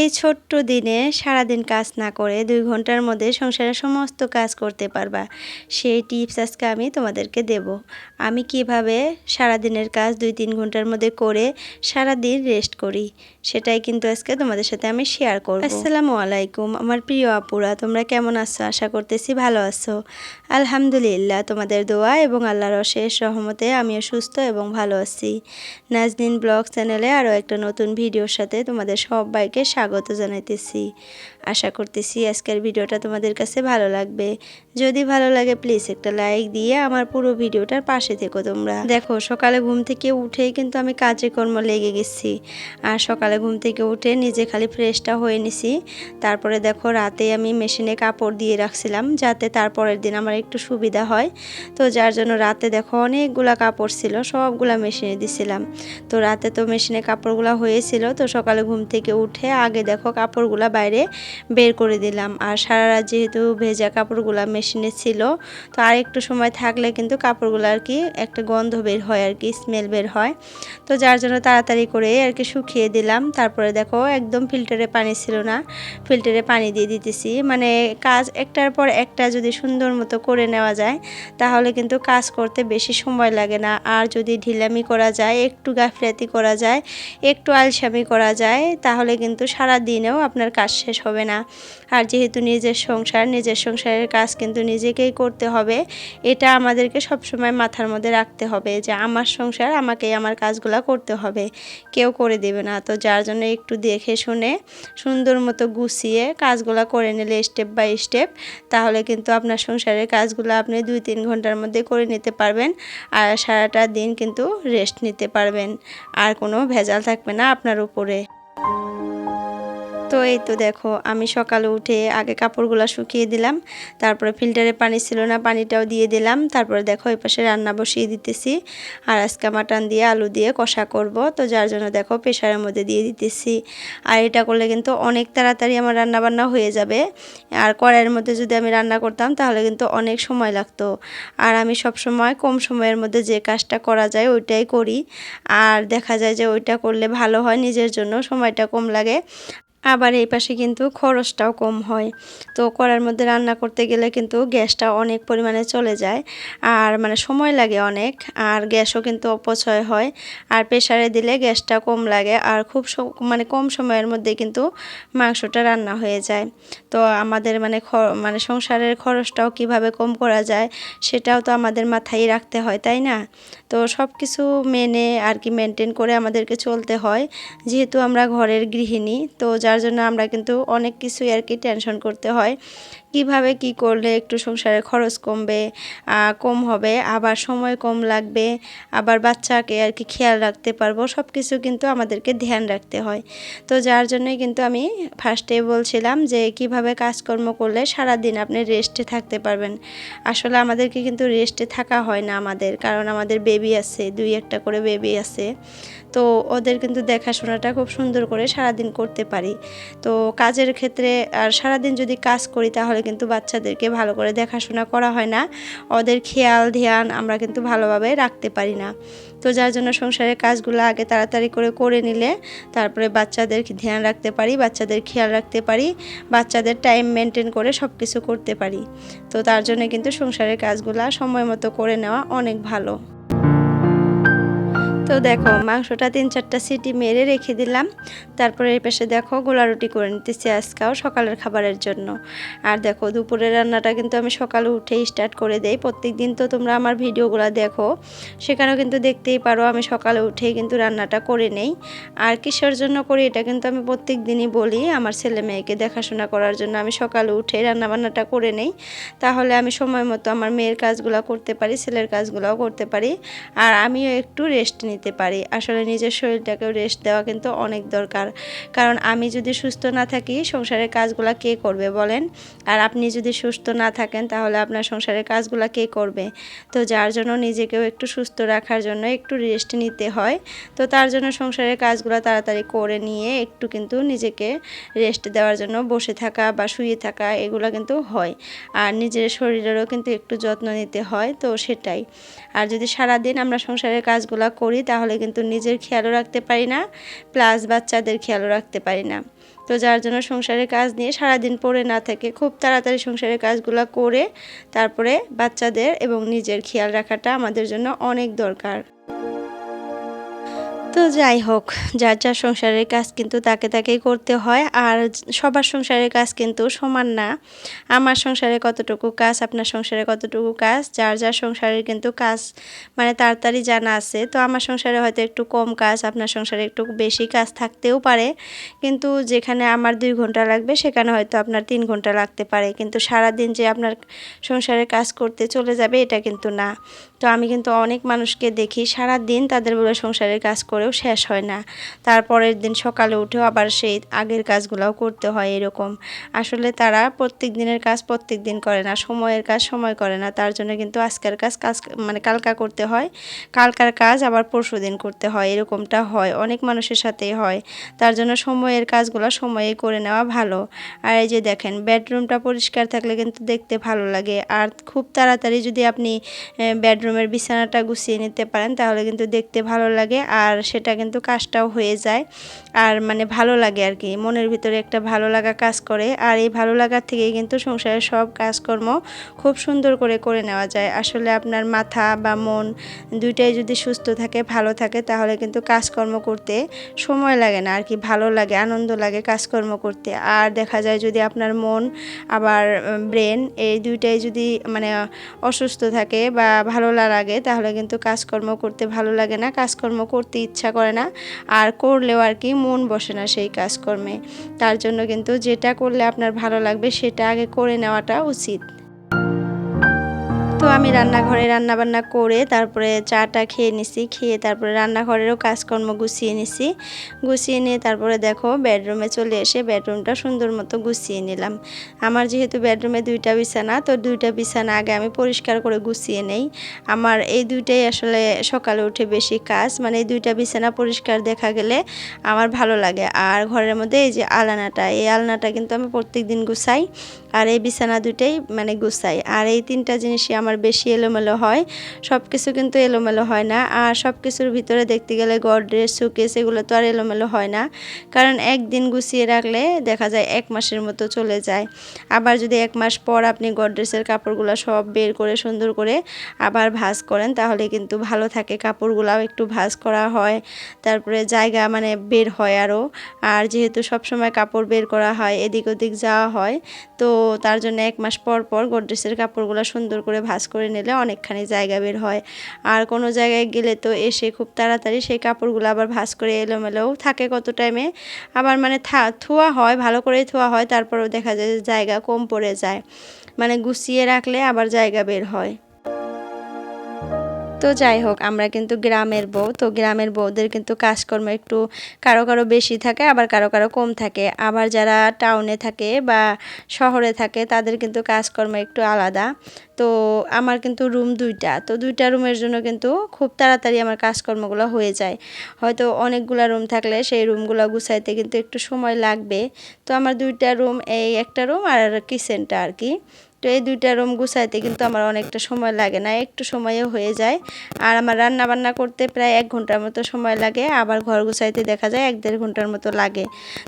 এই ছোট্ট দিনে সারাদিন কাজ না করে দুই ঘণ্টার মধ্যে সংসারের সমস্ত কাজ করতে পারবা। সেই টিপস আজকে আমি তোমাদেরকে দেব। আমি কীভাবে সারাদিনের কাজ দুই তিন ঘণ্টার মধ্যে করে সারাদিন রেস্ট করি, সেটাই কিন্তু আজকে তোমাদের সাথে আমি শেয়ার করব। আসসালামু আলাইকুম আমার প্রিয় আপুরা, তোমরা কেমন আছো? আশা করতেছি ভালো আছো। আলহামদুলিল্লাহ, তোমাদের দোয়া এবং আল্লাহর অশেষ রহমতে আমিও সুস্থ এবং ভালো আছি। নাজনিন ব্লগ চ্যানেলে আরও একটা নতুন ভিডিওর সাথে তোমাদের সবাইকে স্বাগত। জানাইতেছি। আশা করতেছি আজকের ভিডিওটা তোমাদের কাছে ভালো লাগবে। যদি ভালো লাগে প্লিজ একটা লাইক দিয়ে আমার পুরো ভিডিওটার পাশে থেকো তোমরা। দেখো, সকালে ঘুম থেকে উঠেই কিন্তু আমি কাজে কর্ম লেগে গেছি। আর সকালে ঘুম থেকে উঠে নিজে খালি ফ্রেশটা হয়ে নিছি। তারপরে দেখো, রাতে আমি মেশিনে কাপড় দিয়ে রাখছিলাম যাতে তারপরের দিন আমার একটু সুবিধা হয়। তো যার জন্য রাতে দেখো অনেকগুলা কাপড় ছিল, সবগুলা মেশিনে দিছিলাম। তো রাতে তো মেশিনে কাপড়গুলা হয়েছিল, তো সকালে ঘুম থেকে উঠে আগে দেখো কাপড়গুলা বাইরে বের করে দিলাম। আর সারা রাত যেহেতু ভেজা কাপড়গুলা মেশিনে ছিল, তো আর একটু সময় থাকলে কিন্তু কাপড়গুলো আর কি একটা গন্ধ বের হয় আর কি স্মেল বের হয়। তো যার জন্য তাড়াতাড়ি করে আর কি শুকিয়ে দিলাম। তারপরে দেখো একদম ফিল্টারে পানি ছিল না ফিল্টারে পানি দিয়ে দিতেছি। মানে কাজ একটার পর একটা যদি সুন্দর মতো করে নেওয়া যায়, তাহলে কিন্তু কাজ করতে বেশি সময় লাগে না। আর যদি ঢিলামি করা যায়, একটু গাফিলাতি করা যায়, একটু আলসামি করা যায়, তাহলে কিন্তু সারা দিনেও আপনার কাজ শেষ হবে না। আর যেহেতু নিজের সংসার, নিজের সংসারের কাজ কিন্তু নিজেকেই করতে হবে, এটা আমাদেরকে সবসময় মাথার মধ্যে রাখতে হবে যে আমার সংসার আমাকেই আমার কাজগুলো করতে হবে, কেউ করে দেবে না। তো যার জন্য একটু দেখে শুনে, সুন্দর মতো গুছিয়ে কাজগুলো করে নিলে স্টেপ বাই স্টেপ তাহলে কিন্তু আপনার সংসারের কাজগুলো আপনি দুই তিন ঘণ্টার মধ্যে করে নিতে পারবেন আর সারাটা দিন কিন্তু রেস্ট নিতে পারবেন। আর কোনো ভেজাল থাকবে না আপনার উপরে। তো এই তো দেখো, আমি সকালে উঠে আগে কাপড়গুলো শুকিয়ে দিলাম, তারপরে ফিল্টারে পানি ছিল না, পানিটাও দিয়ে দিলাম, তারপরে দেখো এই পাশে রান্না বসিয়ে দিতেছি, আর আজকে মাটন দিয়ে আলু দিয়ে কষা করব, তো যার জন্য দেখো প্রেশারের মধ্যে দিয়ে দিতেছি, আর এটা করলে কিন্তু অনেক তাড়াতাড়ি আমার রান্না বান্না হয়ে যাবে, আর কড়াইয়ের মধ্যে যদি আমি রান্না করতাম তাহলে কিন্তু অনেক সময় লাগতো, আর আমি সব সময় কম সময়ের মধ্যে যে কাজটা করা যায় ওইটাই করি, আর দেখা যায় যে ওইটা করলে ভালো হয়, নিজের জন্য সময়টা কম লাগে আবার এই পাশে কিন্তু খরচটাও কম হয়। তো করার মধ্যে রান্না করতে গেলে কিন্তু গ্যাসটা অনেক পরিমাণে চলে যায়। আর মানে সময় লাগে অনেক, আর গ্যাসও কিন্তু অপচয় হয়। আর প্রেশারে দিলে গ্যাসটা কম লাগে, আর খুব মানে কম সময়ের মধ্যে কিন্তু মাংসটা রান্না হয়ে যায়। তো আমাদের মানে মানে সংসারের খরচটাও কীভাবে কম করা যায়, সেটাও তো আমাদের মাথায় রাখতে হয়, তাই না? তো সব কিছু মেনে আর কি মেনটেন করে আমাদেরকে চলতে হয়। যেহেতু আমরা ঘরের গৃহিণী, তো যার জন্য আমরা কিন্তু অনেক কিছুই আর কি টেনশন করতে হয়। কীভাবে কি করলে একটু সংসারের খরচ কমবে কম হবে, আবার সময় কম লাগবে, আবার বাচ্চাকে আর কি খেয়াল রাখতে পারব সব কিছু কিন্তু আমাদেরকে ধ্যান রাখতে হয়। তো যার জন্যই কিন্তু আমি ফার্স্টে বলছিলাম যে, কীভাবে কাজকর্ম করলে সারা দিন আপনি রেস্টে থাকতে পারবেন। আসলে আমাদেরকে কিন্তু রেস্টে থাকা হয় না আমাদের, কারণ আমাদের বেবি আছে, দুই একটা করে বেবি আছে। তো ওদের কিন্তু দেখাশোনাটা খুব সুন্দর করে সারাদিন করতে পারি। তো কাজের ক্ষেত্রে আর সারাদিন যদি কাজ করি, তাহলে কিন্তু বাচ্চাদেরকে ভালো করে দেখাশোনা করা হয় না। ওদের খেয়াল, ধ্যান আমরা কিন্তু ভালোভাবে রাখতে পারি না। তো যার জন্য সংসারের কাজগুলো আগে তাড়াতাড়ি করে করে নিলে, তারপরে বাচ্চাদের ধ্যান রাখতে পারি, বাচ্চাদের খেয়াল রাখতে পারি, বাচ্চাদের টাইম মেনটেন করে সব কিছু করতে পারি। তো তার জন্য কিন্তু সংসারের কাজগুলো সময় মতো করে নেওয়া অনেক ভালো। তো দেখো, মাংসটা তিন চারটা সিটি মেরে রেখে দিলাম। তারপরে এর পাশে দেখো গোলা রুটি করে নিতেছি আজকাও সকালের খাবারের জন্য। আর দেখো দুপুরের রান্নাটা কিন্তু আমি সকালে উঠেই স্টার্ট করে দেই। প্রত্যেক দিন তো তোমরা আমার ভিডিওগুলো দেখো, সেখানেও কিন্তু দেখতেই পারো আমি সকালে উঠেই কিন্তু রান্নাটা করে নেই। আর কিসের জন্য করি এটা কিন্তু আমি প্রত্যেক দিনই বলি, আমার ছেলে মেয়েকে দেখাশোনা করার জন্য আমি সকালে উঠে রান্নাবান্নাটা করে নেই। তাহলে আমি সময় মতো আমার মেয়ের কাজগুলো করতে পারি, ছেলের কাজগুলোও করতে পারি। আর আমিও একটু রেস্ট নিই নিতে পারি। আসলে নিজের শরীরটাকেও রেস্ট দেওয়া কিন্তু অনেক দরকার। কারণ আমি যদি সুস্থ না থাকি, সংসারের কাজগুলো কে করবে বলেন? আর আপনি যদি সুস্থ না থাকেন, তাহলে আপনার সংসারের কাজগুলো কে করবে? তো যার জন্য নিজেকেও একটু সুস্থ রাখার জন্য একটু রেস্ট নিতে হয়। তো তার জন্য সংসারের কাজগুলো তাড়াতাড়ি করে নিয়ে একটু কিন্তু নিজেকে রেস্ট দেওয়ার জন্য বসে থাকা বা শুয়ে থাকা এগুলো কিন্তু হয়। আর নিজের শরীরেরও কিন্তু একটু যত্ন নিতে হয়, তো সেটাই। আর যদি সারাদিন আমরা সংসারের কাজগুলো করি তাহলে কিন্তু নিজের খেয়ালও রাখতে পারি না প্লাস বাচ্চাদের খেয়ালও রাখতে পারি না। তো যার জন্য সংসারের কাজ নিয়ে সারাদিন পড়ে না থেকে খুব তাড়াতাড়ি সংসারের কাজগুলো করে তারপরে বাচ্চাদের এবং নিজের খেয়াল রাখাটা আমাদের জন্য অনেক দরকার। তো যাই হোক, যার যার সংসারের কাজ কিন্তু তাকে তাকেই করতে হয়, আর সবার সংসারের কাজ কিন্তু সমান না। আমার সংসারে কতটুকু কাজ, আপনার সংসারে কতটুকু কাজ, যার যার সংসারের কিন্তু কাজ মানে তাড়াতাড়ি জানা আছে। তো আমার সংসারে হয়তো একটু কম কাজ, আপনার সংসারে একটু বেশি কাজ থাকতেও পারে, কিন্তু যেখানে আমার দুই ঘণ্টা লাগবে, সেখানে হয়তো আপনার তিন ঘণ্টা লাগতে পারে। কিন্তু সারা দিন যে আপনার সংসারের কাজ করতে চলে যাবে, এটা কিন্তু না। তো আমি কিন্তু অনেক মানুষকে দেখি সারা দিন তাদের বলে সংসারের কাজ করেও শেষ হয় না। তারপরের দিন সকালে উঠেও আবার সেই আগের কাজগুলোও করতে হয় এরকম। আসলে তারা প্রত্যেক দিনের কাজ প্রত্যেক দিন করে না, সময়ের কাজ সময় করে না। তার জন্য কিন্তু আজকের কাজ কাজ মানে কালকা করতে হয়, কালকার কাজ আবার পরশু দিন করতে হয়, এরকমটা হয়। অনেক মানুষের সাথেই হয়। তার জন্য সময়ের কাজগুলো সময়ে করে নেওয়া ভালো। আর এই যে দেখেন, বেডরুমটা পরিষ্কার থাকলে কিন্তু দেখতে ভালো লাগে। আর খুব তাড়াতাড়ি যদি আপনি বেডরুমের বিছানাটা গুছিয়ে নিতে পারেন, তাহলে কিন্তু দেখতে ভালো লাগে। আর সেটা কিন্তু কাজটাও হয়ে যায়। আর মানে ভালো লাগে আর কি, মনের ভিতরে একটা ভালো লাগা কাজ করে। আর এই ভালো লাগার থেকেই কিন্তু সংসারের সব কাজকর্ম খুব সুন্দর করে করে নেওয়া যায়। আসলে আপনার মাথা বা মন দুইটাই যদি সুস্থ থাকে, ভালো থাকে, তাহলে কিন্তু কাজকর্ম করতে সময় লাগে না আর কি, ভালো লাগে, আনন্দ লাগে কাজকর্ম করতে। আর দেখা যায় যদি আপনার মন, আবার ব্রেন এই দুইটাই যদি মানে অসুস্থ থাকে বা ভালো লাগে, তাহলে কিন্তু কাজকর্ম করতে ভালো লাগে না। কাজকর্ম করতে ইচ্ছা করে না। আর করলেও আর কি মন বসে না সেই কাজকর্মে। তার জন্য কিন্তু যেটা করলে আপনার ভালো লাগবে সেটা আগে করে নেওয়াটা উচিত। তো আমি রান্নাঘরে রান্নাবান্না করে তারপরে চাটা খেয়ে নিছি, খেয়ে তারপরে রান্নাঘরেরও কাজকর্ম গুছিয়ে নিছি। গুছিয়ে নিয়ে তারপরে দেখো বেডরুমে চলে এসে বেডরুমটা সুন্দর মতো গুছিয়ে নিলাম। আমার যেহেতু বেডরুমে দুইটা বিছানা, তো দুইটা বিছানা আগে আমি পরিষ্কার করে গুছিয়ে নেই। আমার এই দুইটাই আসলে সকালে উঠে বেশি কাজ মানে এই দুইটা বিছানা পরিষ্কার দেখা গেলে আমার ভালো লাগে। আর ঘরের মধ্যে এই যে আলনাটা, এই আলনাটা কিন্তু আমি প্রত্যেক দিন গুছাই, আর এই বিছানা দুইটাই মানে গুছাই। আর এই তিনটা জিনিসই আমার বেশি এলোমেলো হয় সব কিছু কিন্তু এলোমেলো হয় না। আর সব কিছুর ভিতরে দেখতে গেলে গডরেজ সুকেস এগুলো তো আর এলোমেলো হয় না। কারণ একদিন গুছিয়ে রাখলে দেখা যায় এক মাসের মতো চলে যায়। আবার যদি এক মাস পর আপনি গডরেজের কাপড়গুলো সব বের করে, সুন্দর করে আবার ভাজ করেন, তাহলে কিন্তু ভালো থাকে। কাপড়গুলাও একটু ভাজ করা হয়, তারপরে জায়গা মানে বের হয় আরও আর যেহেতু সব সময় কাপড় বের করা হয় এদিক ওদিক যাওয়া হয়, তো তার জন্য এক মাস পর পর গডরেজের কাপড়গুলো সুন্দর করে ভাজ করে নিলে অনেকখানি জায়গা বের হয়। আর কোনো জায়গায় গেলে তো এসে খুব তাড়াতাড়ি সেই কাপড়গুলো আবার ভাজ করে এলোমেলোও থাকে কত টাইমে আবার মানে থা ধোয়া হয়, ভালো করেই ধোয়া হয়, তারপরেও দেখা যায় যে জায়গা কম পড়ে যায়। মানে গুছিয়ে রাখলে আবার জায়গা বের হয়। তো যাই হোক, আমরা কিন্তু গ্রামের বউ, তো গ্রামের বউদের কিন্তু কাজকর্ম একটু কারও কারও বেশি থাকে, আবার কারও কারও কম থাকে। আবার যারা টাউনে থাকে বা শহরে থাকে, তাদের কিন্তু কাজকর্ম একটু আলাদা। তো আমার কিন্তু রুম দুইটা। তো দুইটা রুমের জন্য কিন্তু খুব তাড়াতাড়ি আমার কাজকর্মগুলো হয়ে যায়। হয়তো অনেকগুলো রুম থাকলে সেই রুমগুলো গুছাইতে কিন্তু একটু সময় লাগবে। তো আমার দুইটা রুম এই একটা রুম আর কিচেনটা আর কি তো এই দুইটা রুম গুছাইতে কিন্তু আমার অনেকটা সময় লাগে না, একটু সময়ও হয়ে যায়। আর আমার রান্না বান্না করতে প্রায় এক ঘণ্টার মতো সময় লাগে, আবার ঘর গুছাইতে দেখা যায় এক দেড় ঘণ্টার মতো লাগে।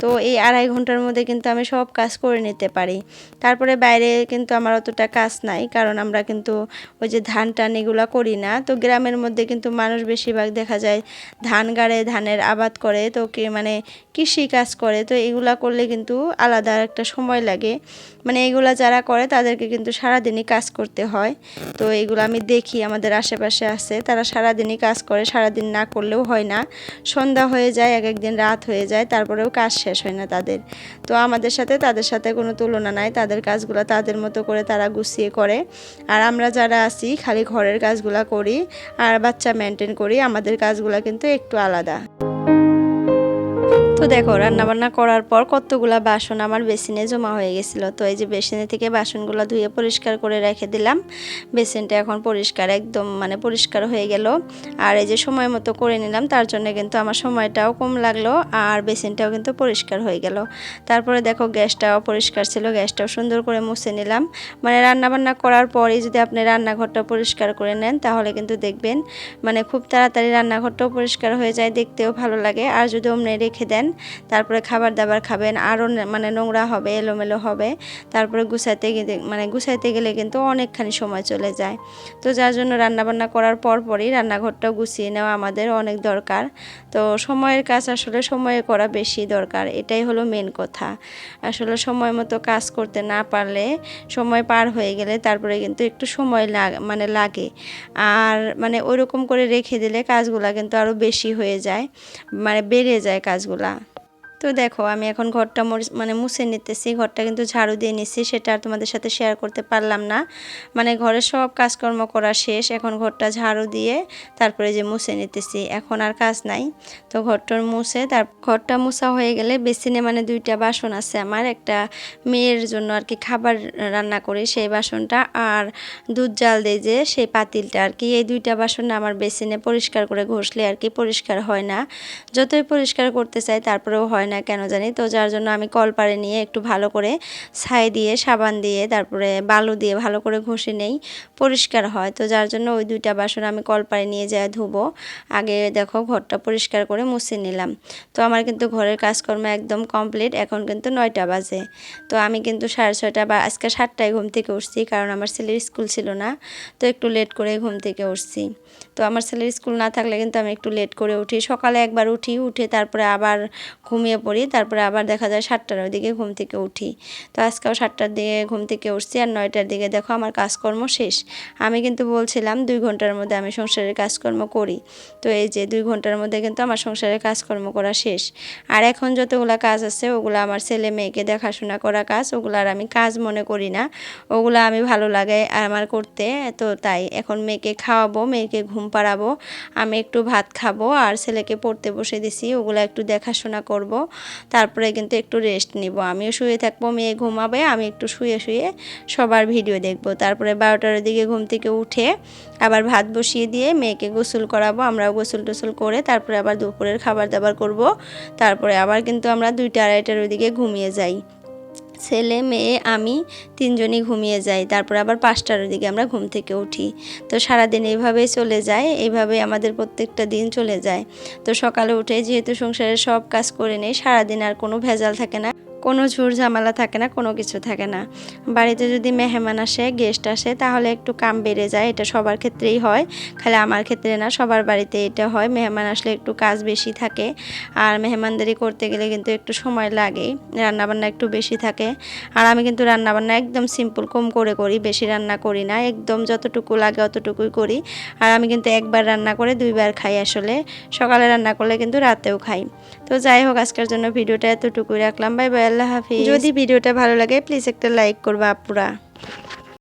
তো এই আড়াই ঘণ্টার মধ্যে কিন্তু আমি সব কাজ করে নিতে পারি। তারপরে বাইরে কিন্তু আমার অতটা কাজ নাই, কারণ আমরা কিন্তু ওই যে ধান টান এগুলো করি না। তো গ্রামের মধ্যে কিন্তু মানুষ বেশিরভাগ দেখা যায় ধান গাড়ে ধানের আবাদ করে, তো কি মানে কৃষি কাজ করে, তো এগুলা করলে কিন্তু আলাদা একটা সময় লাগে। মানে এগুলা যারা করে তাদেরকে কিন্তু সারাদিনই কাজ করতে হয়। তো এগুলো আমি দেখি, আমাদের আশেপাশে আছে, তারা সারাদিনই কাজ করে, সারাদিন না করলেও হয় না। সন্ধ্যা হয়ে যায় এক একদিন রাত হয়ে যায়, তারপরেও কাজ শেষ হয় না তাদের। তো আমাদের সাথে, তাদের সাথে কোনো তুলনা নাই, তাদের কাজগুলো তাদের মতো করে তারা গুছিয়ে করে। আর আমরা যারা আছি, খালি ঘরের কাজগুলো করি, আর বাচ্চা মেনটেন করি, আমাদের কাজগুলা কিন্তু একটু আলাদা। তো দেখো, রান্নাবান্না করার পর কতগুলা বাসন আমার বেসিনে জমা হয়ে গেছিল। তো এই যে বেসিনে থেকে বাসনগুলো ধুয়ে পরিষ্কার করে রেখে দিলাম। বেসিনটা এখন পরিষ্কার, একদম মানে পরিষ্কার হয়ে গেল। আর এই যে সময় মতো করে নিলাম, তার জন্য কিন্তু আমার সময়টাও কম লাগল আর বেসিনটাও কিন্তু পরিষ্কার হয়ে গেল। তারপরে দেখো, গ্যাসটাও পরিষ্কার ছিল, গ্যাসটাও সুন্দর করে মুছে নিলাম। মানে রান্নাবান্না করার পরই যদি আপনি রান্নাঘরটা পরিষ্কার করে নেন, তাহলে কিন্তু দেখবেন মানে খুব তাড়াতাড়ি রান্নাঘরটাও পরিষ্কার হয়ে যায়, দেখতেও ভালো লাগে। আর যদি অমনে রেখে দেন তারপরে খাবার দাবার খাবেন, আরও মানে নোংরা হবে, এলোমেলো হবে। তারপরে গুছাইতে মানে গুছাইতে গেলে কিন্তু অনেকখানি সময় চলে যায়। তো যার জন্য রান্নাবান্না করার পর পরই রান্নাঘরটাও গুছিয়ে নেওয়া আমাদের অনেক দরকার। তো সময়ের কাজ আসলে সময়ে করা বেশি দরকার, এটাই হলো মেন কথা। আসলে সময় মতো কাজ করতে না পারলে সময় পার হয়ে গেলে তারপরে কিন্তু একটু সময় মানে লাগে। আর মানে ওইরকম করে রেখে দিলে কাজগুলা কিন্তু আরও বেশি হয়ে যায় মানে বেড়ে যায় কাজগুলা। তো দেখো, আমি এখন ঘরটা মানে মুছে নিতেছি, ঘরটা কিন্তু ঝাড়ু দিয়ে নিচ্ছি সেটা আর তোমাদের সাথে শেয়ার করতে পারলাম না। মানে ঘরের সব কাজকর্ম করা শেষ, এখন ঘরটা ঝাড়ু দিয়ে তারপরে যে মুছে নিতেছি, এখন আর কাজ নাই। তো ঘরটার মুছে, তার, ঘরটা মুছা হয়ে গেলে বেসিনে মানে দুইটা বাসন আছে আমার, একটা মেয়ের জন্য আর কি খাবার রান্না করি, সেই বাসনটা আর দুধ জাল দেই যে সেই পাতিলটা আর কি, এই দুইটা বাসন আমার বেসিনে পরিষ্কার করে ঘষলে আর কি পরিষ্কার হয় না। যতই পরিষ্কার করতে চাই তারপরেও হয় না। কেন জানি? তো যার জন্য আমি কলপারে নিয়ে একটু ভালো করে ছাই দিয়ে, সাবান দিয়ে, তারপরে বালু দিয়ে ভালো করে ঘষে নেই, পরিষ্কার হয়। তো যার জন্য ওই দুইটা বাসন আমি কলপারে নিয়ে যায় ধুবো। আগে দেখো ঘরটা পরিষ্কার করে মুছে নিলাম। তো আমার কিন্তু ঘরের কাজকর্ম একদম কমপ্লিট, এখন কিন্তু নয়টা বাজে। তো আমি কিন্তু সাড়ে ছয়টা বা আজকে সাতটায় ঘুম থেকে উঠছি, কারণ আমার ছেলের স্কুল ছিল না। তো একটু লেট করে ঘুম থেকে উঠছি। তো আমার ছেলের স্কুল না থাকলে কিন্তু আমি একটু লেট করে উঠি। সকালে একবার উঠি, উঠে তারপরে আবার ঘুমিয়ে পড়ি, তারপরে আবার দেখা যায় সাতটার দিকে ঘুম থেকে উঠি। তো আজকেও সাতটার দিকে ঘুম থেকে উঠছি আর নয়টার দিকে দেখো আমার কাজকর্ম শেষ। আমি কিন্তু বলছিলাম দুই ঘণ্টার মধ্যে আমি সংসারের কাজকর্ম করি। তো এই যে দুই ঘণ্টার মধ্যে কিন্তু আমার সংসারের কাজকর্ম করা শেষ। আর এখন যতগুলা কাজ আছে, ওগুলো আমার ছেলে মেয়েকে দেখাশোনা করা কাজ, ওগুলো আর আমি কাজ মনে করি না। ওগুলো আমি ভালো লাগে আমার করতে, তো তাই এখন মেয়েকে খাওয়াবো, মেয়েকে ঘুম পাড়াবো, আমি একটু ভাত খাব আর ছেলেকে পড়তে বসে দিছি, ওগুলো একটু দেখাশোনা করব। তারপরে কিন্তু একটু রেস্ট নিব। আমিও শুয়ে থাকব, মেয়ে ঘুমাবে, আমি একটু শুয়ে শুয়ে সবার ভিডিও দেখব। তারপরে বারোটার দিকে ঘুম থেকে উঠে আবার ভাত বসিয়ে দিয়ে মেয়েকে গোসল করাবো, আমরাও গোসল টোসল করে তারপরে আবার দুপুরের খাবার দাবার করব। তারপরে আবার কিন্তু আমরা দুইটা আড়াইটার ওদিকে ঘুমিয়ে যাই। ছেলে, মেয়ে, আমি তিনজনই ঘুমিয়ে যাই। তারপর আবার পাঁচটার দিকে আমরা ঘুম থেকে উঠি। তো সারাদিন এইভাবেই চলে যায় এইভাবে আমাদের প্রত্যেকটা দিন চলে যায়। তো সকালে উঠে যেহেতু সংসারের সব কাজ করে নেই, সারাদিন আর কোনো ভেজাল থাকে না। কোনো ঝুর ঝামেলা থাকে না, কোনো কিছু থাকে না। বাড়িতে যদি মেহমান আসে গেস্ট আসে, তাহলে একটু কাম বেড়ে যায়, এটা সবার ক্ষেত্রেই হয়। খালি আমার ক্ষেত্রে না, সবার বাড়িতে এটা হয়। মেহমান আসলে একটু কাজ বেশি থাকে, আর মেহমানদারি করতে গেলে কিন্তু একটু সময় লাগে রান্নাবান্না একটু বেশি থাকে। আর আমি কিন্তু রান্নাবান্না একদম সিম্পল কম করে করি, বেশি রান্না করি না, একদম যতটুকু লাগে অতটুকুই করি। আর আমি কিন্তু একবার রান্না করে দুইবার খাই আসলে, সকালে রান্না করলে কিন্তু রাতেও খাই। তো যাই হোক, আজকের জন্য ভিডিওটা এতটুকুই রাখলাম। বাই বাই আল্লাহ হাফিজ। যদি ভিডিওটা ভালো লাগে প্লিজ একটা লাইক করবা আপুরা।